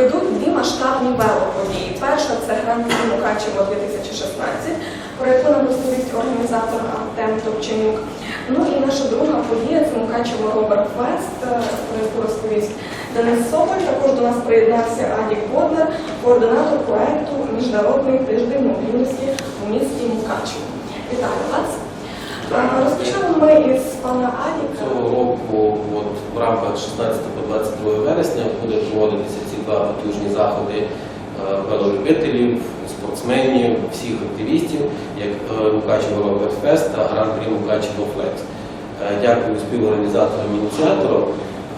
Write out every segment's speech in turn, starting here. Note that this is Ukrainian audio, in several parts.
пройдуть дві масштабні велоподії. Перша це Гран Прі Мукачево 2016, про яку нам розповість організатор Артем Топченюк. Ну і наша друга подія це Мукачево Робер Фест, е, про яку розповість Денис Соболь. Також до нас приєднався Адік Бодлер, координатор проекту Міжнародний тиждень мобільності у місті Мукачево. Вітаю вас! Е, Розпочнемо ми із пана Адіка. Рамках 16 по 22 вересня буде проводитися ці два потужні заходи е, велолюбителів, спортсменів, всіх активістів, як е, Мукачево Роберт Фест та Гран-прі Мукачево Флекс. Е, Дякую співорганізаторам ініціаторам.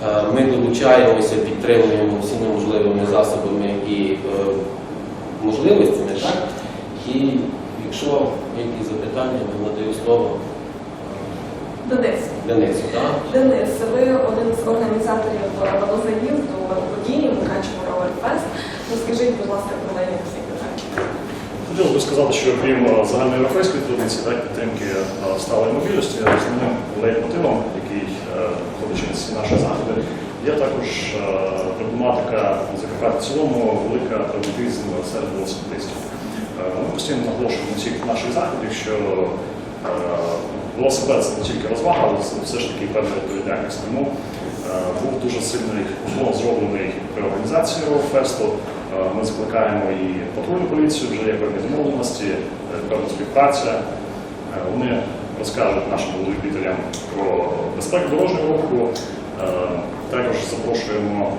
Е, Ми долучаємося, підтримуємо всіми можливими засобами і можливостями. Так? І якщо якісь запитання, я надаю слово Денис. Денису. Так? Денис, ви один з організаторів велозаїзду події Мукачево Ровер Фест. Розкажіть, будь ласка, про неї всі питання. Хотілося б сказати, що крім загальноєвропейської традиції та підтримки сталої мобільності, основним лейтмотивом, який входить через всі наші заходи, є також е, проблематика Закарпаття в цілому, велика травматизм серед велосипедистів. Е, Ми постійно наголошуємо на всіх наших заходах, що е, велосипед це не тільки розвага, але це все ж таки певна відповідальність. Тому е, був дуже сильний умов зроблений при організації фесту. Е, Ми закликаємо і патрульну поліцію, вже є певні домовленості, е, певна співпраця. Вони розкажуть нашим любителям про безпеку дорожнього руху. Також запрошуємо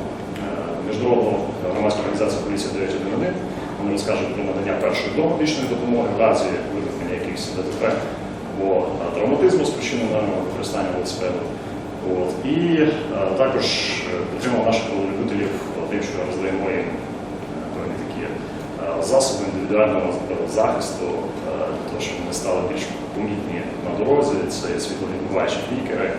міжнародну громадську організацію поліція 911. Вони розкажуть про надання першої домедичної допомоги в разі виникнення якихось ДТП або е, травматизму, спричиненого використання велосипеду. От. І е, також е, підтримав наших любителів тим, що роздаємо їм е, певні такі е, засоби індивідуального захисту, е, того, щоб вони стали більш помітні на дорозі. Це світловідбиваючі флікери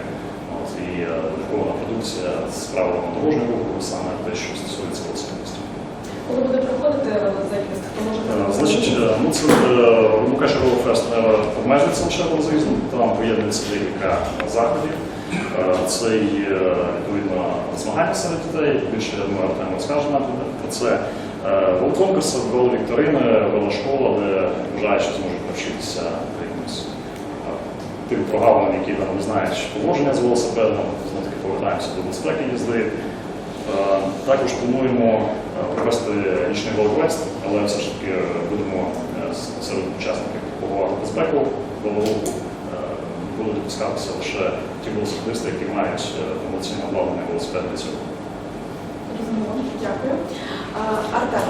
і е, друкована продукція з правилами дорожнього руху, саме те, що стосується велосипедистів. Коли буде проходити велозаїзд, хто може Е, Значить, е, ну це Мукачево фест не обмежується лише заїзду, там поєднується декілька заходів. Е, Це е, відповідно змагання серед дітей. Більше я думаю, Артем розкаже нам про це. Е, Велоконкурси, веловікторини, велошкола, де бажаючі зможуть навчитися якимось е, тим прогалинам, які там не знають поводження з велосипедом, знову таки повертаємося до безпеки їзди. Е, Також плануємо е, провести нічний велоквест, але все ж таки е, будемо е, серед учасників пропагувати безпеку велоруху. Е, Будуть допускатися лише ті велосипедисти, які мають е, повноцінно обладнаний велосипед для цього. Зрозуміло. Дякую. Артем,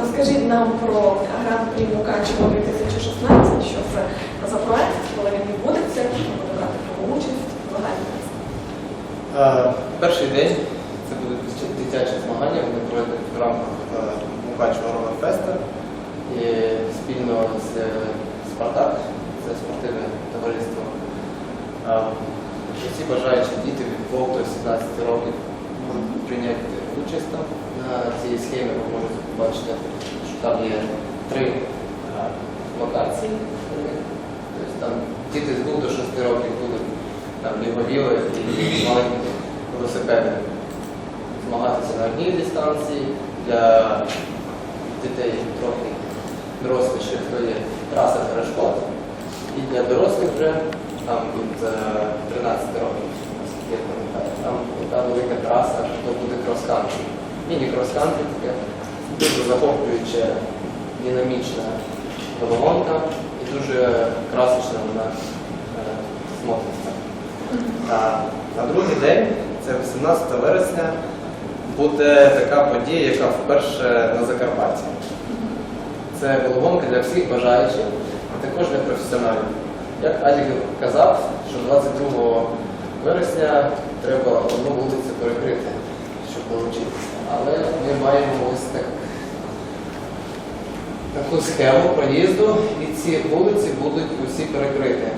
розкажіть нам про Гран-прі Мукачево 2016, що це за проект, коли він відбудеться, хто буде брати ньому участь, Перший день дитячі змагання, вони пройдуть в рамках е, Мукачева Роверфеста і спільно з Спартак, це спортивне товариство. Е, Всі бажаючі діти від 2 до 17 років можуть прийняти участь там. На цій схемі ви можете побачити, що там є три е, локації. Тобто там діти з 2 до 6 років будуть там біговіли і маленькі велосипеди. Змагатися на одній дистанції для дітей трохи доросліших, то є траса перешкод. І для дорослих вже там від е, 13 років, я пам'ятаю, там та велика траса, то буде крос-кантрі. Міні-крос-кантрі таке дуже захоплююча, динамічна велогонка і дуже красочна вона е, смотриться. А на другий день, це 18 вересня, буде така подія, яка вперше на Закарпатті. Це головонка для всіх бажаючих, а також для професіоналів. Як Адік казав, що 22 вересня треба одну вулицю перекрити, щоб вчитися. Але ми маємо ось так, таку схему проїзду, і ці вулиці будуть усі перекриті.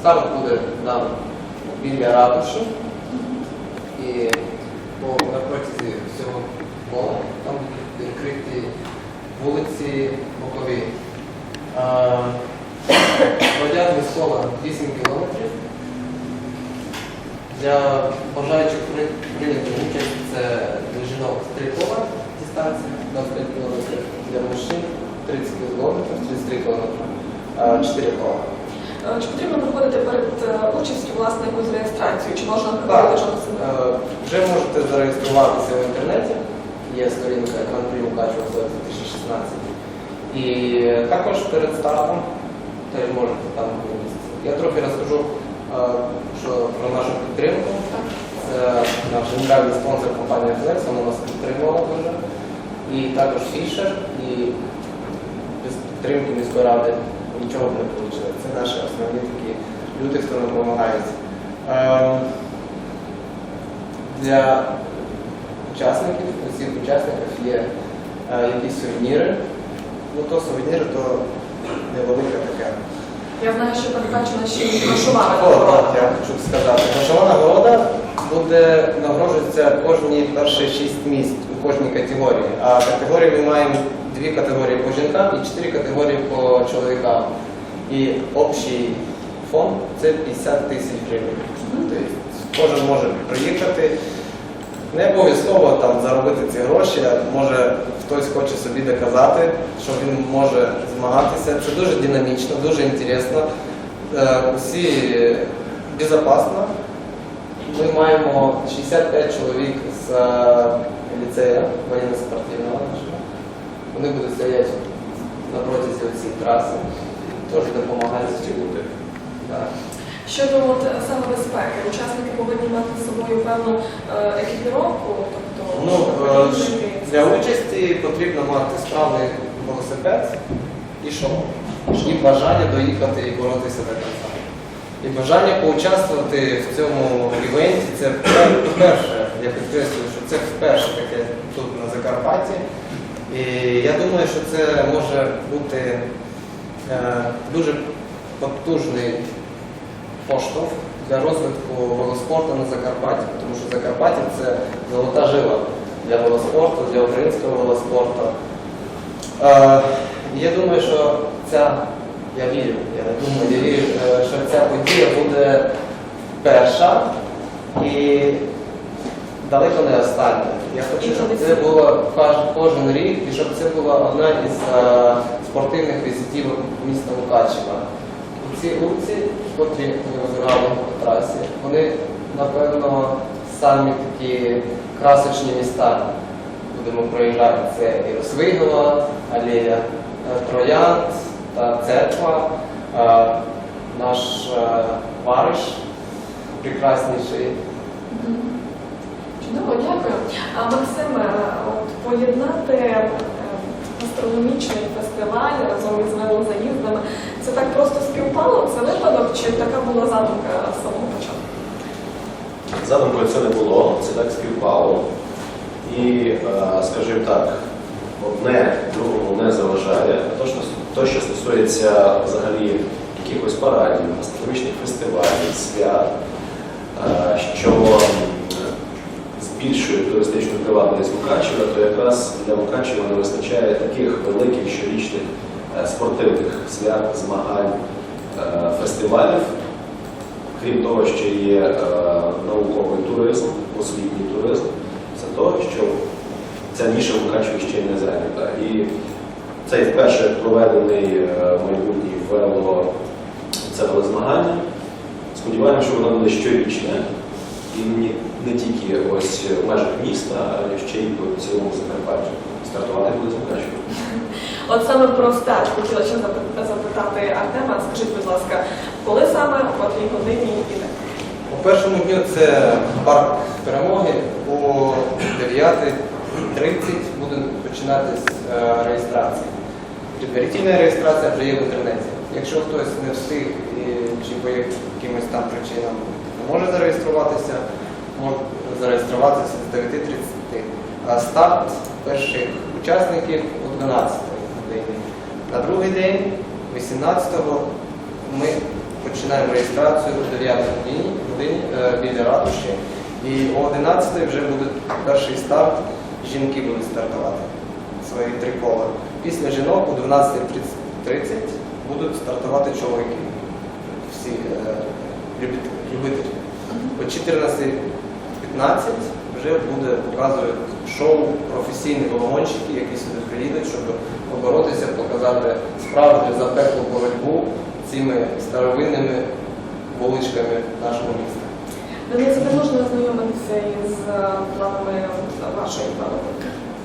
Старт буде там біля ратуші і на протязі всього кола там будуть відкриті вулиці Бокові. Пройдять від Сола 8 кілометрів. Для бажаючих прийняти участь це для жінок стрілкова дистанція 25 кілометрів, для мужчин 30 км, 33 км, 4 кола. Е, Чи потрібно проходити перед е, участю власне якусь реєстрацію? Чи можна вже до себе? е, вже можете зареєструватися в інтернеті. Є сторінка Гран-прі Мукачева 2016. І також перед стартом теж можете там вміститися. Я трохи розкажу що про нашу підтримку. Це наш генеральний спонсор компанія Flex, вона нас підтримувала дуже. І також Фішер, і без підтримки міської ради нічого б не вийшло. Це наші основні такі люди, хто нам допомагають. Е, Для учасників, усіх учасників є е, якісь сувеніри. Ну то сувеніри, то невелика така. Я знаю, що передбачена ще й грошова О, так, я хочу сказати. Грошова нагорода буде нагороджуватися кожні перші шість місць у кожній категорії. А категорії ми маємо дві категорії по жінкам і чотири категорії по чоловікам. І общий фонд це 50 тисяч гривень. Тобто кожен може приїхати. Не обов'язково там заробити ці гроші, може хтось хоче собі доказати, що він може змагатися. Це дуже динамічно, дуже інтересно. Е, Усі безпечно. Ми маємо 65 чоловік з е, ліцею воєнно-спортивного. Вони будуть стояти на протязі цієї траси. Теж допомагають. Так. Щодо от, саме безпеки, учасники повинні мати з собою певну е, екіпіровку, тобто Ну, щоб е, для участі потрібно мати справний велосипед і шолом. І бажання доїхати і боротися до кінця. І бажання поучаствувати в цьому івенті це вперше, я підкреслюю, що це вперше таке тут на Закарпатті. І я думаю, що це може бути е, дуже потужний поштовх для розвитку велоспорту на Закарпатті, тому що Закарпаття це золота жила для велоспорту, для українського велоспорту. Е, я думаю, що ця, я вірю, я думаю, я вірю, е, що ця подія буде перша і далеко не остання. Я хочу, щоб це було кожен рік і щоб це була одна із е, спортивних візитів міста Мукачева. Ці вулиці, котрі ми розграли по трасі, вони, напевно, самі такі красочні міста будемо проїжджати. Це і Росвигова, алея е, Троянд та церква, е, наш е, Вариш прекрасніший. Чудово, дякую. А Максим, е, от поєднати е, астрономічний фестиваль разом із велозаїздами, це так просто співпало? Це випадок, чи така була задумка з самого початку? Задумкою це не було, це так співпало. І, е, скажімо так, одне другому не заважає. А то, що, то, що стосується взагалі якихось парадів, астрономічних фестивалів, свят, е, що збільшує туристичну привабливість Мукачева, то якраз для Мукачева не вистачає таких великих щорічних е, спортивних свят, змагань, е, фестивалів. Крім того, що є е, науковий туризм, освітній туризм, це того, що ця ніша Мукачеві ще не зайнята. І цей вперше проведений майбутній вело це велозмагання. Сподіваємося, що воно буде щорічне і не, не тільки ось в межах міста, а ще й по цілому Закарпаттю. Стартувати буде з От саме про старт хотіла ще запитати Артема. Скажіть, будь ласка, коли саме, о котрій годині і? У першому дню це парк перемоги о 9.30 буде починатись е, реєстрація. Предварительна реєстрація вже є в інтернеті. Якщо хтось не встиг чи по якимось там причинам може зареєструватися, може зареєструватися з 9.30. А старт перших учасників о 12 годині. На другий день, 18-го, ми починаємо реєстрацію о 9 годині, годині е, біля ратуші. І о 11 вже буде перший старт. Жінки будуть стартувати свої три кола. Після жінок о 12.30 будуть стартувати чоловіки. Всі е, любит- любителі. О 14.15 вже буде показувати шоу професійні вагонщики, які сюди приїдуть, щоб поборотися, показати справжню запеклу боротьбу цими старовинними вуличками нашого міста. Денис, де можна ознайомитися із е, планами вашої?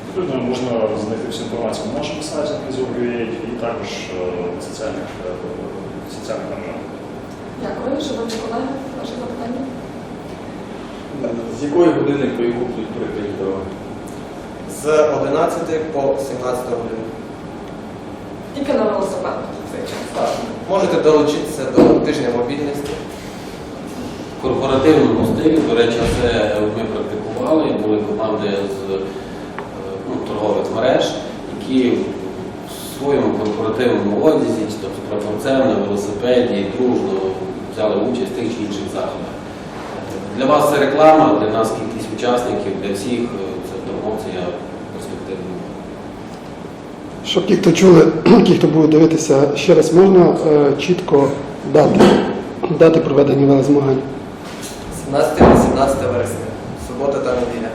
Відповідно, можна знайти всю інформацію на нашому сайті Книзов.ua і також е, в соціальних, е, соціальних мережах. Дякую, шановні колеги, ваше запитання. З якої години по яку будуть перекриті дороги? З 11 по 17 годину. Тільки на велосипедах в цей час. Так. Можете долучитися до тижня мобільності. В корпоративному стилі, до речі, це ми практикували, були команди з е, ну, торгових мереж, які в своєму корпоративному одязі, чи тобто прапорцем на велосипеді дружно взяли участь в тих чи інших заходах. Для вас це реклама, для нас кількість учасників, для всіх е, це промоція перспективна. Щоб ті, хто чули, ті, хто будуть дивитися, ще раз можна е, чітко дати, дати проведення велозмагань. 17 та 17 вересня. Субота та неділя.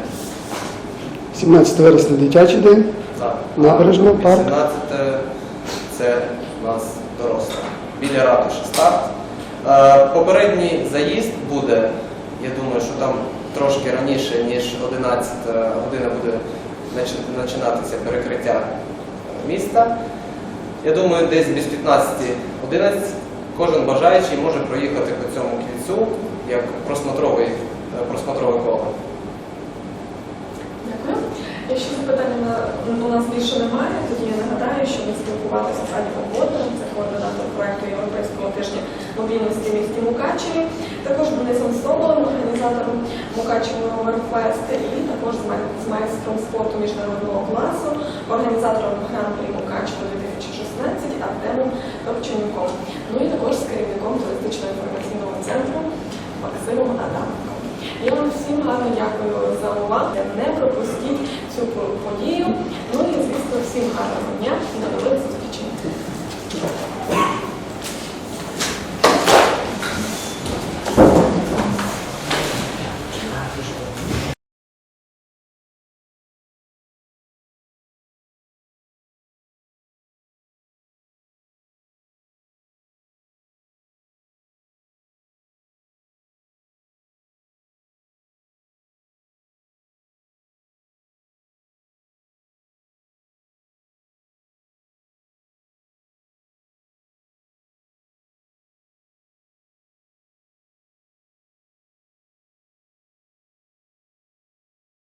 17 вересня дитячий день, Так. Набережна, парк. 18 це у нас доросла. Біля ратуші старт. Е, Попередній заїзд буде, я думаю, що там трошки раніше, ніж 11 година буде починатися перекриття міста. Я думаю, десь без 15-11 кожен бажаючий може проїхати по цьому кільцю як просмотровий, е, коло. Якщо запитання у нас більше немає, тоді я нагадаю, що ми спілкувалися з Ані Погодою, це координатор проекту Європейського тижня мобільності місті Мукачеві, також Денисом Соболем, організатором Мукачево Роверфест, і також з майстром спорту міжнародного класу, організатором гран-прі Мукачево 2016 Артемом Топченюком. Ну і також з керівником туристично-інформаційного центру Максимом Адаменком. Я вам всім гарно дякую за увагу. Не пропустіть цю подію. Ну і звісно, всім гарного дня до нових